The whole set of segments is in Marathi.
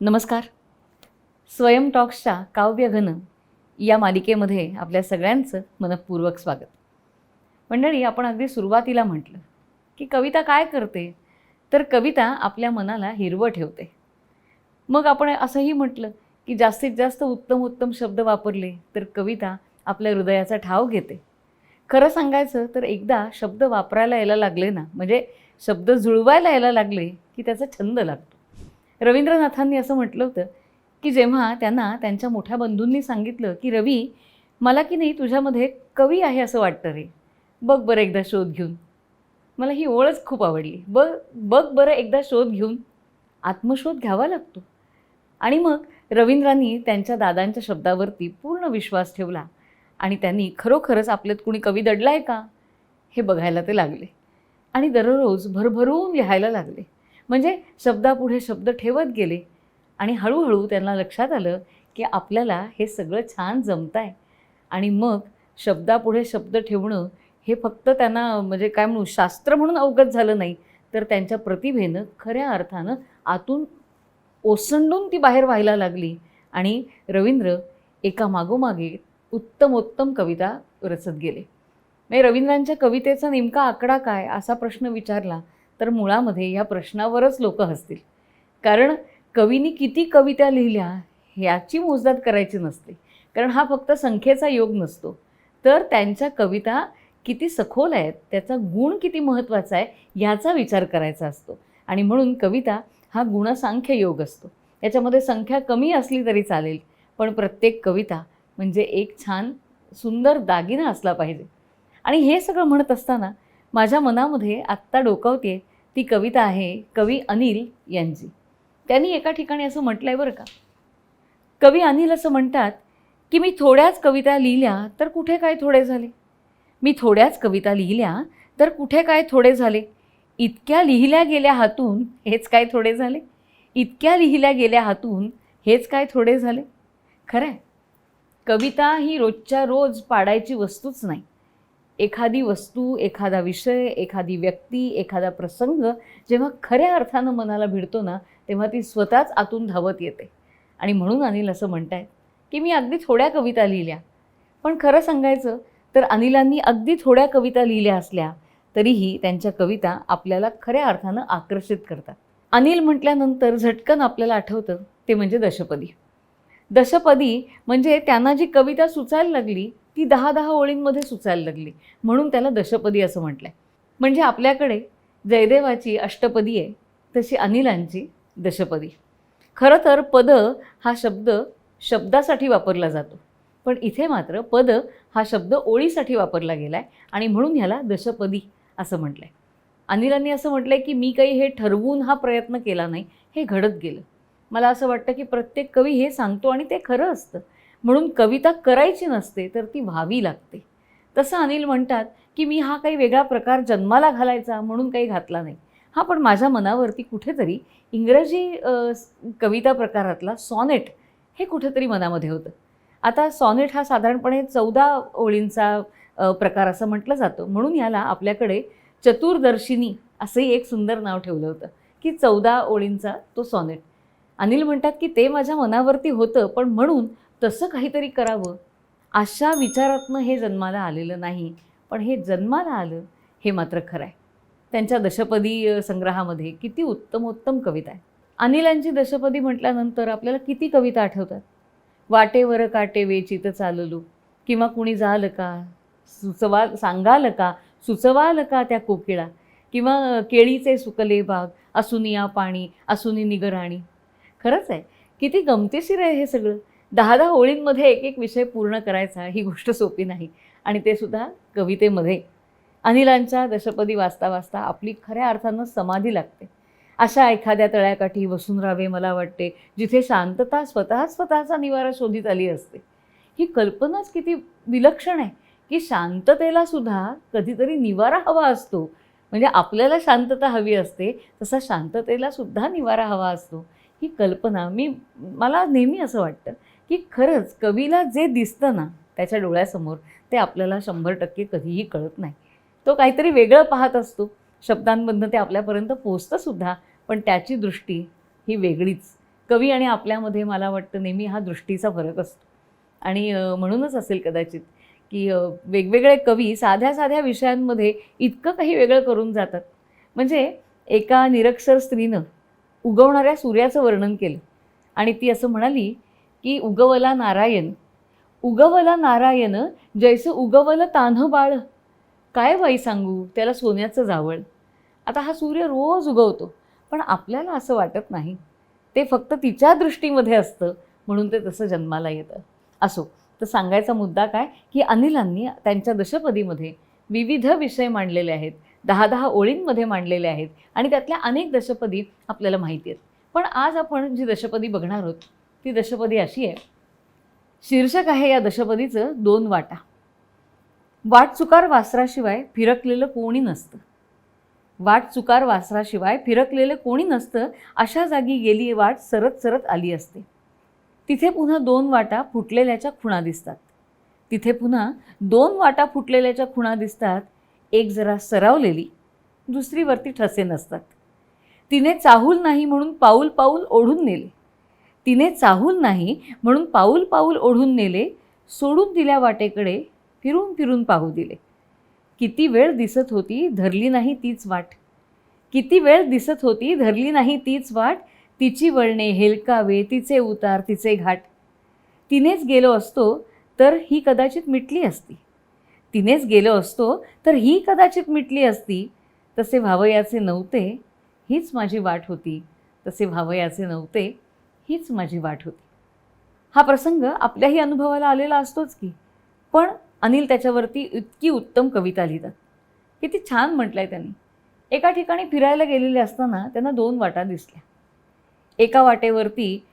नमस्कार. स्वयं टॉक्सच्या काव्यघन या मालिकेमध्ये आपल्या सगळ्यांचं मनपूर्वक स्वागत. मंडळी आपण अगदी सुरुवातीला म्हटलं की कविता काय करते तर कविता आपल्या मनाला हिरवं ठेवते. मग आपण असंही म्हटलं की जास्तीत जास्त उत्तम उत्तम शब्द वापरले तर कविता आपल्या हृदयाचा ठाव घेते. खरं सांगायचं तर एकदा शब्द वापरायला यायला लागले ना म्हणजे शब्द जुळवायला यायला लागले की त्याचा छंद लागतो. रवींद्रनाथांनी असं म्हटलं होतं की जेव्हा त्यांना त्यांच्या मोठ्या बंधूंनी सांगितलं की रवी मला की नाही तुझ्यामध्ये कवी आहे असं वाटतं रे. बघ बरं एकदा शोध घेऊन. मला ही ओळच खूप आवडली. बघ बघ बरं एकदा शोध घेऊन. आत्मशोध घ्यावा लागतो. आणि मग रवींद्रांनी त्यांच्या दादांच्या शब्दावरती पूर्ण विश्वास ठेवला. आणि त्यांनी खरोखरच आपल्यात कुणी कवी दडला आहे का? हे बघायला ते लागले. आणि दररोज भरभरून लिहायला लागले. म्हणजे शब्दापुढे शब्द ठेवत गेले. आणि हळूहळू त्यांना लक्षात आलं की आपल्याला हे सगळं छान जमत आहे आणि मग शब्दापुढे शब्द ठेवणं हे फक्त त्यांना म्हणजे काय म्हणू शास्त्र म्हणून अवगत झालं नाही तर त्यांच्या प्रतिभेनं खऱ्या अर्थानं आतून ओसंडून ती बाहेर व्हायला लागली. आणि रवींद्र एका मागोमागे उत्तमोत्तम कविता रचत गेले. म्हणजे रवींद्रांच्या कवितेचा नेमका आकडा काय असा प्रश्न विचारला तर मुळामध्ये या प्रश्नावरच लोक हसतील. कारण कवीनी किती कविता लिहिल्या ह्याची मोजदाद करायची नसते. कारण हा फक्त संख्येचा योग नसतो. तर त्यांच्या कविता किती सखोल आहेत त्याचा गुण किती महत्त्वाचा आहे ह्याचा विचार करायचा असतो. आणि म्हणून कविता हा गुणसांख्य योग असतो. याच्यामध्ये संख्या कमी असली तरी चालेल पण प्रत्येक कविता म्हणजे एक छान सुंदर दागिना असला पाहिजे. आणि हे सगळं म्हणत असताना माझ्या मनामध्ये आत्ता डोकावते ती कविता आहे कवी अनिल यांची त्यांनी एका ठिकाणी असं म्हटलं आहे बरं का कवी अनिल असं म्हणतात की मी थोड्याच कविता लिहिल्या तर कुठे काय थोडे झाले. मी थोड्याच कविता लिहिल्या तर कुठे काय थोडे झाले. इतक्या लिहिल्या गेल्या हातून हेच काय थोडे झाले. इतक्या लिहिल्या गेल्या हातून हेच काय थोडे झाले. खरं आहे कविता ही रोजच्या रोज पाडायची वस्तूच नाही. एखादी वस्तू एखादा विषय एखादी व्यक्ती एखादा प्रसंग जेव्हा खऱ्या अर्थानं मनाला भिडतो ना तेव्हा ती स्वतःच आतून धावत येते. आणि म्हणून अनिल असं म्हणतायत की मी अगदी थोड्या कविता लिहिल्या. पण खरं सांगायचं तर अनिलांनी अगदी थोड्या कविता लिहिल्या असल्या तरीही त्यांच्या कविता आपल्याला खऱ्या अर्थानं आकर्षित करतात. अनिल म्हटल्यानंतर झटकन आपल्याला आठवतं ते म्हणजे दशपदी. दशपदी म्हणजे त्यांना जी कविता सुचायला लागली ती दहा दहा ओळींमध्ये सुचायला लागली. म्हणून त्याला दशपदी असं म्हटलं आहे म्हणजे आपल्याकडे जयदेवाची अष्टपदी आहे तशी अनिलांची दशपदी. खरं तर पद हा शब्द शब्दासाठी वापरला जातो. पण इथे मात्र पद हा शब्द ओळीसाठी वापरला गेला आहे आणि म्हणून ह्याला दशपदी असं म्हटलं आहे अनिलांनी असं म्हटलं आहे की मी काही हे ठरवून हा प्रयत्न केला नाही हे घडत गेलं. मला असं वाटतं की प्रत्येक कवी हे सांगतो आणि ते खरं असतं. म्हणून कविता करायची नसते तर ती व्हावी लागते. तसं अनिल म्हणतात की मी हा काही वेगळा प्रकार जन्माला घालायचा म्हणून काही घातला नाही. हा पण माझ्या मनावरती कुठेतरी इंग्रजी कविता प्रकारातला सॉनेट हे कुठेतरी मनामध्ये होतं. आता सॉनेट हा साधारणपणे चौदा ओळींचा प्रकार असं म्हटलं जातं. म्हणून याला आपल्याकडे चतुर्दर्शिनी असंही एक सुंदर नाव ठेवलं होतं की चौदा ओळींचा तो सॉनेट. अनिल म्हणतात की ते माझ्या मनावरती होतं पण म्हणून तसं काहीतरी करावं. अशा विचारातनं हे जन्माला आलेलं नाही. पण हे जन्माला आलं हे मात्र खरं आहे त्यांच्या दशपदी संग्रहामध्ये किती उत्तमोत्तम कविता आहे अनिलांची दशपदी म्हटल्यानंतर आपल्याला किती कविता आठवतात? वाटेवर काटे वेचित चाललो. किंवा कुणी जाल का? सुचवा सांगाल का? सुचवाल का त्या कोकिळा? किंवा केळीचे सुकले बाग असुनिया पाणी असुनी निगराणी. खरंच आहे. किती गमतीशीर आहे हे सगळं. दहा दहा ओळींमध्ये एक एक विषय पूर्ण करायचा ही गोष्ट सोपी नाही. आणि ते सुद्धा कवितेमध्ये. अनिलांच्या दशपदी वाचता वाचता आपली खऱ्या अर्थानं समाधी लागते. अशा एखाद्या तळ्याकाठी बसून राहावे मला वाटते जिथे शांतता स्वतः स्वतःचा निवारा शोधित आली असते. ही कल्पनाच किती विलक्षण आहे की शांततेला सुद्धा कधीतरी निवारा हवा असतो. म्हणजे आपल्याला शांतता हवी असते तसा शांततेला सुद्धा निवारा हवा असतो. ही कल्पना मी मला नेहमी असं वाटतं. की खरंच कवीला जे दिसतं ना त्याच्या डोळ्यासमोर ते आपल्याला शंभर टक्के कधीही कळत नाही. तो काहीतरी वेगळं पाहत असतो. शब्दांमधनं ते आपल्यापर्यंत पोचतंसुद्धा पण त्याची दृष्टी ही वेगळीच. कवी आणि आपल्यामध्ये मला वाटतं नेहमी हा दृष्टीचा फरक असतो. आणि म्हणूनच असेल कदाचित की वेगवेगळे कवी साध्या साध्या विषयांमध्ये इतकं काही वेगळं करून जातात. म्हणजे एका निरक्षर स्त्रीनं उगवणाऱ्या सूर्याचं वर्णन केलं आणि ती असं म्हणाली की उगवला नारायण. उगवला नारायण जैसे उगवलं तान्ह बाळ. काय बाई सांगू त्याला सोन्याचं जावळ. आता हा सूर्य रोज उगवतो पण आपल्याला असं वाटत नाही. ते फक्त तिच्या दृष्टीमध्ये असतं म्हणून ते तसं जन्माला येतं. असो तर सांगायचा मुद्दा काय की अनिलांनी त्यांच्या दशपदीमध्ये विविध विषय मांडलेले आहेत दहा दहा ओळींमध्ये मांडलेले आहेत आणि त्यातल्या अनेक दशपदी आपल्याला माहिती आहेत. पण आज आपण जी दशपदी बघणार आहोत ती दशपदी अशी आहे. शीर्षक आहे या दशपदीचं दोन वाटा. वाट चुकार वासराशिवाय फिरकलेलं कोणी नसतं. वाट चुकार वासराशिवाय फिरकलेलं कोणी नसतं अशा जागी गेली वाट सरत सरत आली असते. तिथे पुन्हा दोन वाटा फुटलेल्याच्या खुणा दिसतात. तिथे पुन्हा दोन वाटा फुटलेल्याच्या खुणा दिसतात. एक जरा सरावलेली दुसरी वरती ठसे नसतात. तिने चाहूल नाही म्हणून पाऊल पाऊल ओढून नेले. तिने चाहूल नाही म्हणून पाऊल पाऊल ओढून नेले सोडून दिल्या वाटेकडे फिरून फिरून पाहू दिले. किती वेळ दिसत होती धरली नाही तीच वाट. किती वेळ दिसत होती धरली नाही तीच वाट तिची वळणे हेलकावे तिचे उतार तिचे घाट. तिनेच गेलो असतो तर ही कदाचित मिटली असती. तिनेच गेलो असतो तर ही कदाचित मिटली असती. तसे व्हावयाचे नव्हते हीच माझी वाट होती. तसे व्हावयाचे नव्हते हीच माझी वाट होती. हा प्रसंग आपल्याही अनुभवाला आलेला असतोच की पण अनिल त्याच्यावरती इतकी उत्तम कविता लिहितात. किती छान म्हटलं आहे त्यांनी. एका ठिकाणी फिरायला गेलेले असताना त्यांना दोन वाटा दिसल्या. एका वाटेवरती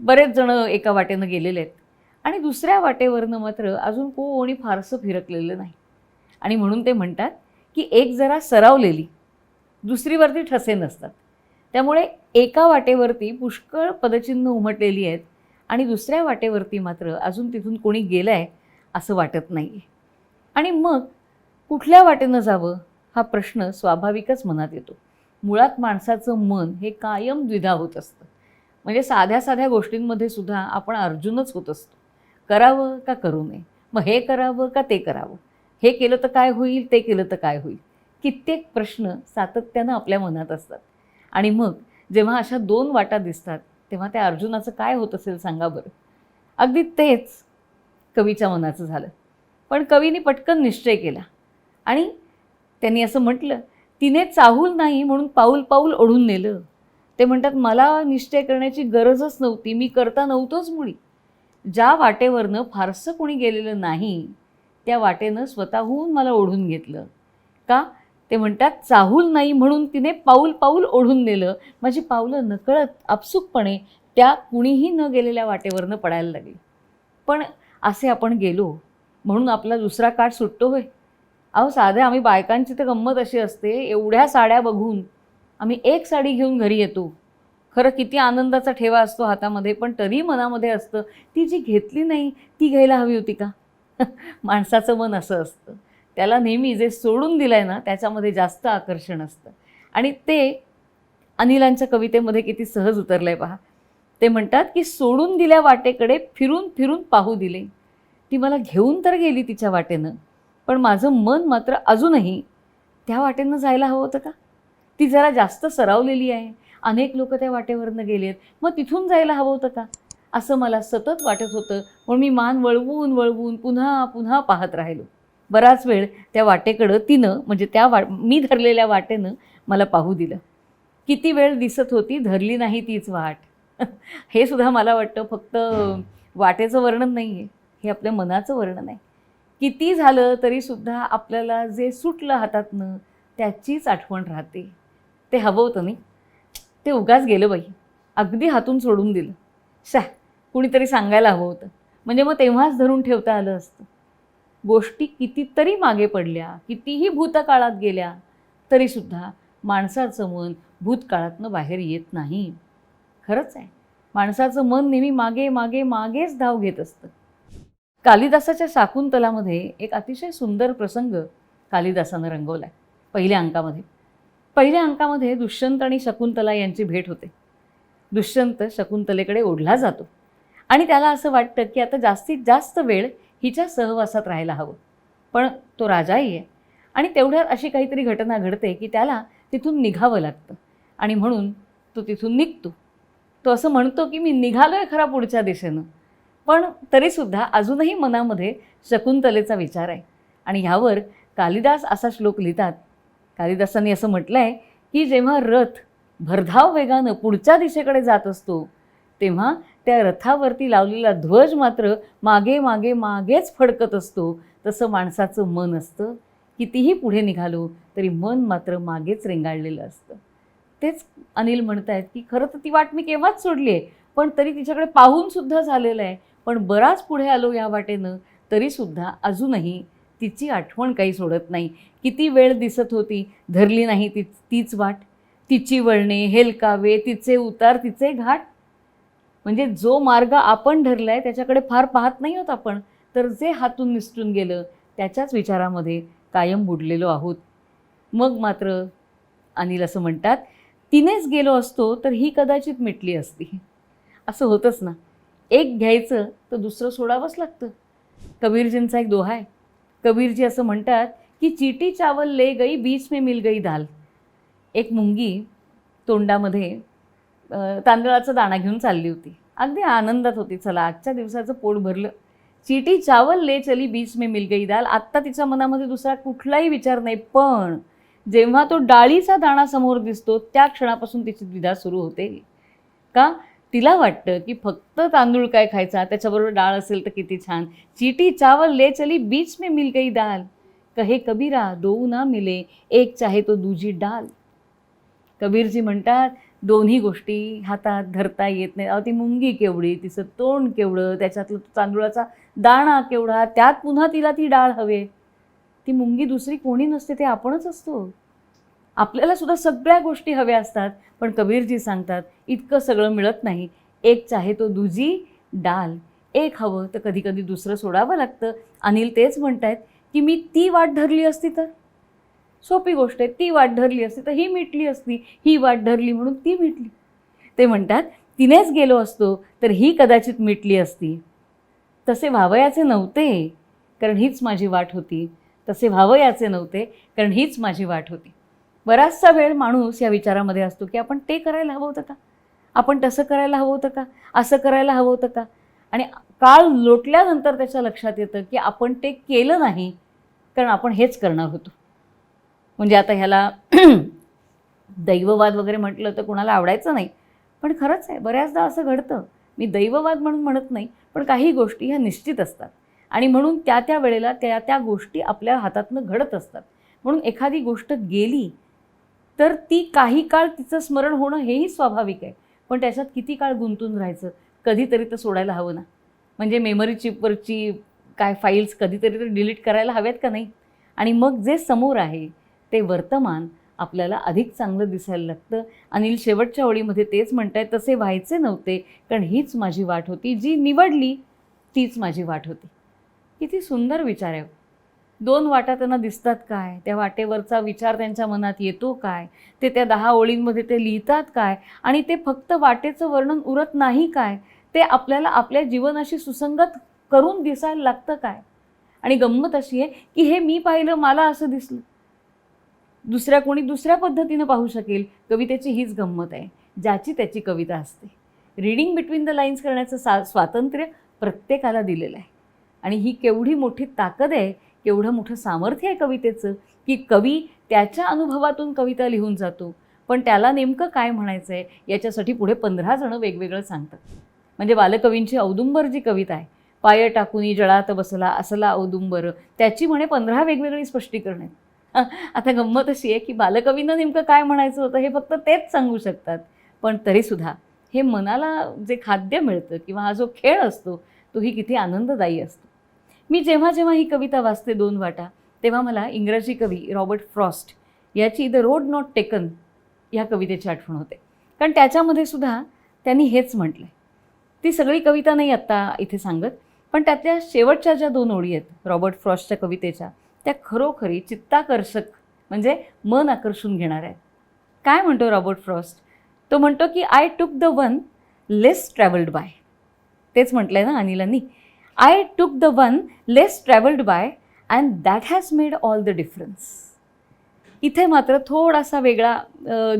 बरेच जण एका वाटेनं गेलेले आहेत आणि दुसऱ्या वाटेवरनं मात्र अजून कोणी फारसं फिरकलेलं नाही. आणि म्हणून ते म्हणतात की एक जरा सरावलेली दुसरीवरती ठसे नसतात. त्यामुळे एका वाटेवरती पुष्कळ पदचिन्ह उमटलेली आहेत आणि दुसऱ्या वाटेवरती मात्र अजून तिथून कोणी गेलं आहे असं वाटत नाही आणि मग कुठल्या वाटेनं जावं? हा प्रश्न स्वाभाविकच मनात येतो. मुळात माणसाचं मन हे कायम द्विधा होत असतं. म्हणजे साध्या साध्या गोष्टींमध्ये सुद्धा आपण अर्जुनच होत असतो. करावं का करू नये? मग हे करावं का ते करावं? हे केलं तर काय होईल? ते केलं तर काय होईल? कित्येक प्रश्न सातत्यानं आपल्या मनात असतात. आणि मग जेव्हा अशा दोन वाटा दिसतात तेव्हा त्या अर्जुनाचं काय होत असेल सांगा बरं. अगदी तेच कवीच्या मनाचं झालं. पण कवीने पटकन निश्चय केला. आणि त्यांनी असं म्हटलं तिने चाहूल नाही म्हणून पाऊल पाऊल ओढून नेलं. ते म्हणतात मला निश्चय करण्याची गरजच नव्हती मी करता नव्हतोच मुळी ज्या वाटेवरनं फारसं कोणी गेलेलं नाही त्या वाटेनं स्वतःहून मला ओढून घेतलं. का? ते म्हणतात चाहूल नाही म्हणून तिने पाऊल पाऊल ओढून नेलं. माझी पावलं नकळत आपसुकपणे त्या कुणीही न गेलेल्या वाटेवरनं पडायला लागली. पण असे आपण गेलो म्हणून आपला दुसरा काठ सुटतो होय. अहो साध्या आम्ही बायकांची तर गंमत अशी असते एवढ्या साड्या बघून आम्ही एक साडी घेऊन घरी येतो. खरं किती आनंदाचा ठेवा असतो हातामध्ये पण तरी मनामध्ये असतं ती जी घेतली नाही ती घ्यायला हवी होती का? माणसाचं मन असं असतं. त्याला नेहमी जे सोडून दिलं आहे ना त्याच्यामध्ये जास्त आकर्षण असतं. आणि ते अनिलांच्या कवितेमध्ये किती सहज उतरलं आहे पहा. ते म्हणतात की सोडून दिल्या वाटेकडे फिरून फिरून पाहू दिले. ती मला घेऊन तर गेली तिच्या वाटेनं पण माझं मन मात्र अजूनही त्या वाटेनं जायला हवं होतं का? ती जरा जास्त सरावलेली आहे. अनेक लोक त्या वाटेवरनं गेले आहेत मग तिथून जायला हवं होतं का? असं मला सतत वाटत होतं. म्हणून मी मान वळवून वळवून पुन्हा पुन्हा पाहत राहिलो. बराच वेळ त्या वाटेकडं तिनं म्हणजे त्या वा मी धरलेल्या वाटेनं मला पाहू दिलं. किती वेळ दिसत होती धरली नाही तीच वाट. हे सुद्धा मला वाटतं फक्त वाटेचं वर्णन नाही आहे हे आपल्या मनाचं वर्णन आहे. किती झालं तरीसुद्धा आपल्याला जे सुटलं हातातनं त्याचीच आठवण राहते. ते हवं होतं नाही. ते उगाच गेलं बाई. अगदी हातून सोडून दिलं. शा कुणीतरी सांगायला हवं होतं. म्हणजे मग तेव्हाच धरून ठेवता आलं असतं. गोष्टी कितीतरी मागे पडल्या कितीही भूतकाळात गेल्या तरीसुद्धा माणसाचं मन भूतकाळातनं बाहेर येत नाही. खरंच आहे. माणसाचं मन नेहमी मागे मागे मागेच धाव घेत असतं. कालिदासाच्या शाकुंतलामध्ये एक अतिशय सुंदर प्रसंग कालिदासानं रंगवला आहे पहिल्या अंकामध्ये. पहिल्या अंकामध्ये दुष्यंत आणि शकुंतला यांची भेट होते. दुष्यंत शकुंतलेकडे ओढला जातो. आणि त्याला असं वाटतं की आता जास्तीत जास्त वेळ हिच्या सहवासात राहायला हवं. पण तो राजाही आहे. आणि तेवढ्यात अशी काहीतरी घटना घडते की त्याला तिथून निघावं लागतं. आणि म्हणून तो तिथून निघतो. तो असं म्हणतो की मी निघालो आहे खरा पुढच्या दिशेनं. पण तरीसुद्धा अजूनही मनामध्ये शकुंतलेचा विचार आहे. आणि ह्यावर कालिदास असा श्लोक लिहितात. कालिदासांनी असं म्हटलं आहे की जेव्हा रथ भरधाव वेगानं पुढच्या दिशेकडे जात असतो तेव्हा त्या रथावरती लावलेला ध्वज मात्र मागे मागे मागेच फडकत असतो. तसं माणसाचं मन असतं. कितीही पुढे निघालो तरी मन मात्र मागेच रेंगाळलेलं असतं. तेच अनिल म्हणत आहेत की खरं तर ती वाट मी केव्हाच सोडली आहे? पण तरी तिच्याकडे पाहूनसुद्धा झालेलं आहे. पण बराच पुढे आलो या वाटेनं तरीसुद्धा अजूनही तिची आठवण काही सोडत नाही. किती वेळ दिसत होती धरली नाही ती तीच वाट. तिची वळणे हेलकावे तिचे उतार तिचे घाट. म्हणजे जो मार्ग आपण धरला आहे त्याच्याकडे फार पाहत नाही होत आपण. तर जे हातून निसटून गेलं त्याच्याच विचारामध्ये कायम बुडलेलो आहोत. मग मात्र अनिल असं म्हणतात तिनेच गेलो असतो तर ही कदाचित मिटली असती. असं होतंच ना. एक घ्यायचं तर दुसरं सोडावंच लागतं. कबीरजींचा एक दोहा आहे. कबीरजी असं म्हणतात की चिटी चावल ले गई बीच में मिल गई दाल. एक मुंगी तोंडामध्ये तांदळाचा दाणा घेऊन चालली होती. अगदी आनंदात होती. चला आजच्या दिवसाचं पोट भरलं. चिटी चावल ले चली बीच में मिल गई दाल. आत्ता तिच्या मनामध्ये दुसरा कुठलाही विचार नाही पण जेव्हा तो डाळीचा दाणा समोर दिसतो त्या क्षणापासून तिची द्विधा सुरू होते. का? तिला वाटतं की फक्त तांदूळ काय खायचा त्याच्याबरोबर डाळ असेल तर किती छान. चिटी चावल ले चली बीच में मिल गई दाल. कहे कबीरा दो ना मिले एक चाहे तो दुजी डाल. कबीरजी म्हणतात दोन्ही गोष्टी हातात धरता येत नाही अहो ती मुंगी केवढी तिचं तोंड केवढं त्याच्यातलं तो तांदूळाचा दाणा केवढा त्यात पुन्हा तिला ती डाळ हवे. ती मुंगी दुसरी कोणी नसते ते आपणच असतो. आपल्याला सुद्धा सगळ्या गोष्टी हव्या असतात पण कबीरजी सांगतात इतकं सगळं मिळत नाही. एक चाहे तो दुजी डाल. एक हवं तर कधी कधी दुसरं सोडावं लागतं. अनिल तेच म्हणत आहेत की मी ती वाट धरली असती तर? सोपी गोष्ट आहे ती वाट धरली असती तर ही मिटली असती ही वाट धरली म्हणून ती मिटली. ते म्हणतात तिनेच गेलो असतो तर ही कदाचित मिटली असती. तसे व्हावयाचे नव्हते कारण हीच माझी वाट होती. तसे व्हावयाचे नव्हते कारण हीच माझी वाट होती. बराचसा वेळ माणूस या विचारामध्ये असतो की आपण ते करायला हवं होतं का? आपण तसं करायला हवं होतं का? असं करायला हवं होतं का? आणि काळ लोटल्यानंतर त्याच्या लक्षात येतं की आपण ते केलं नाही कारण आपण हेच करणार होतो. म्हणजे आता ह्याला दैववाद वगैरे म्हटलं तर कुणाला आवडायचं नाही. पण खरंच आहे बऱ्याचदा असं घडतं. मी दैववाद म्हणून म्हणत नाही पण काही गोष्टी ह्या निश्चित असतात. आणि म्हणून त्या त्या वेळेला त्या त्या गोष्टी आपल्या हातातनं घडत असतात. म्हणून एखादी गोष्ट गेली तर ती काही काळ तिचं स्मरण होणं हेही स्वाभाविक आहे. पण त्याच्यात किती काळ गुंतून राहायचं? कधीतरी तर सोडायला हवं ना. म्हणजे मेमरी चिपवरची काय फाईल्स कधीतरी तर डिलीट करायला हव्यात का नाही? आणि मग जे समोर आहे ते वर्तमान आपल्याला अधिक चांगलं दिसायला लागतं. अनिल शेवटच्या ओळीमध्ये तेच म्हणताय तसे व्हायचे नव्हते कारण हीच माझी वाट होती. जी निवडली तीच माझी वाट होती. किती सुंदर विचार आहे हो. दोन वाटा त्यांना दिसतात काय? त्या वाटेवरचा विचार त्यांच्या मनात येतो काय? ते त्या दहा ओळींमध्ये ते लिहितात काय? आणि ते फक्त वाटेचं वर्णन उरत नाही काय? ते आपल्याला आपल्या जीवनाशी सुसंगत करून दिसायला लागतं काय? आणि गंमत अशी आहे की हे मी पाहिलं मला असं दिसलं. दुसऱ्या कोणी दुसऱ्या पद्धतीनं पाहू शकेल कवितेची हीच गंमत आहे ज्याची त्याची कविता असते. रीडिंग बिटवीन द लाईन्स करण्याचं सा स्वातंत्र्य प्रत्येकाला दिलेलं आहे. आणि ही केवढी मोठी ताकद आहे केवढं मोठं सामर्थ्य आहे कवितेचं की कवी त्याच्या अनुभवातून कविता लिहून जातो. पण त्याला नेमकं काय म्हणायचं आहे याच्यासाठी पुढे पंधरा जणं वेगवेगळं सांगतात. म्हणजे बालकवींची औदुंबर जी कविता आहे पाय टाकूनी जळात बसला असला औदुंबर त्याची म्हणे पंधरा वेगवेगळी स्पष्टीकरण आहेत. आता गंमत अशी आहे की बालकवींना नेमकं काय म्हणायचं होतं हे फक्त तेच सांगू शकतात. पण तरीसुद्धा हे मनाला जे खाद्य मिळतं किंवा हा जो खेळ असतो तोही किती आनंददायी असतो. मी जेव्हा जेव्हा ही कविता वाचते दोन वाटा तेव्हा मला इंग्रजी कवी रॉबर्ट फ्रॉस्ट याची द रोड नॉट टेकन ह्या कवितेची आठवण होते. कारण त्याच्यामध्ये सुद्धा त्यांनी हेच म्हटलं आहे ती सगळी कविता नाही आत्ता इथे सांगत पण त्यातल्या शेवटच्या ज्या दोन ओळी आहेत रॉबर्ट फ्रॉस्टच्या कवितेच्या त्या खरोखरी चित्ताकर्षक म्हणजे मन आकर्षून घेणार आहेत. काय म्हणतो रॉबर्ट फ्रॉस्ट? तो म्हणतो की I took the one less travelled by तेच म्हटलंय ना अनिलांनी. I took the one less travelled by and that has made all the difference इथे मात्र थोडासा वेगळा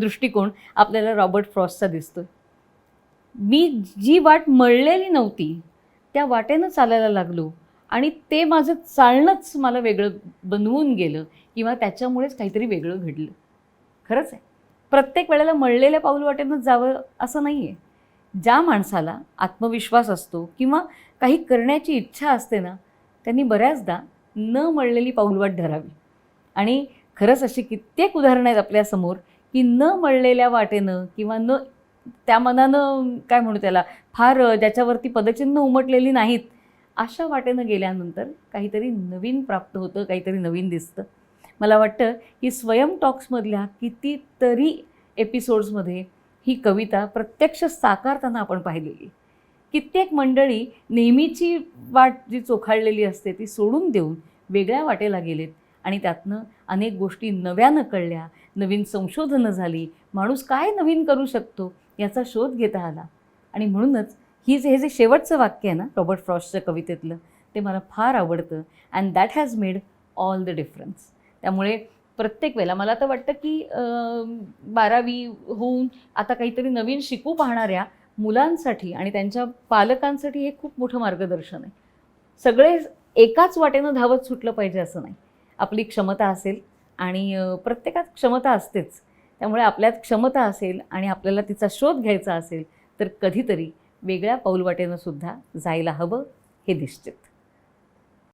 दृष्टिकोन आपल्याला रॉबर्ट फ्रॉस्टचा दिसतो मी जी वाट मळलेली नव्हती त्या वाटेनं चालायला लागलो. आणि ते माझं चालणंच मला वेगळं बनवून गेलं किंवा त्याच्यामुळेच काहीतरी वेगळं घडलं. खरंच आहे. प्रत्येक वेळेला मळलेल्या पाऊल वाटेनंच जावं असं नाही आहे ज्या माणसाला आत्मविश्वास असतो किंवा काही करण्याची इच्छा असते ना त्यांनी बऱ्याचदा न मळलेली पाऊलवाट धरावी. आणि खरंच अशी कित्येक उदाहरणं आहेत आपल्यासमोर की न मळलेल्या वाटेनं किंवा न त्या मनानं काय म्हणू त्याला फार ज्याच्यावरती पदचिन्ह उमटलेली नाहीत अशा वाटेनं गेल्यानंतर काहीतरी नवीन प्राप्त होतं काहीतरी नवीन दिसतं. मला वाटतं की स्वयं टॉक्समधल्या कितीतरी एपिसोड्समध्ये ही कविता प्रत्यक्ष साकारताना आपण पाहिलेली. कित्येक मंडळी नेहमीची वाट जी चोखाळलेली असते ती सोडून देऊन वेगळ्या वाटेला गेलेत आणि त्यातनं अनेक गोष्टी नव्यानं कळल्या नवीन संशोधनं झाली माणूस काय नवीन करू शकतो याचा शोध घेता आला. आणि म्हणूनच ही जे हे जे शेवटचं वाक्य आहे ना रॉबर्ट फ्रॉस्टच्या कवितेतलं ते मला फार आवडतं. And that has made all the difference त्यामुळे प्रत्येक वेळेला मला तर वाटतं की बारावी होऊन आता काहीतरी नवीन शिकू पाहणाऱ्या मुलांसाठी आणि त्यांच्या पालकांसाठी हे खूप मोठं मार्गदर्शन आहे. सगळे एकाच वाटेनं धावत सुटलं पाहिजे असं नाही. आपली क्षमता असेल आणि प्रत्येकात क्षमता असतेच. त्यामुळे आपल्यात क्षमता असेल आणि आपल्याला तिचा शोध घ्यायचा असेल तर कधीतरी वेगळ्या पाऊलवाटेनं सुद्धा जायला हवं हे निश्चित.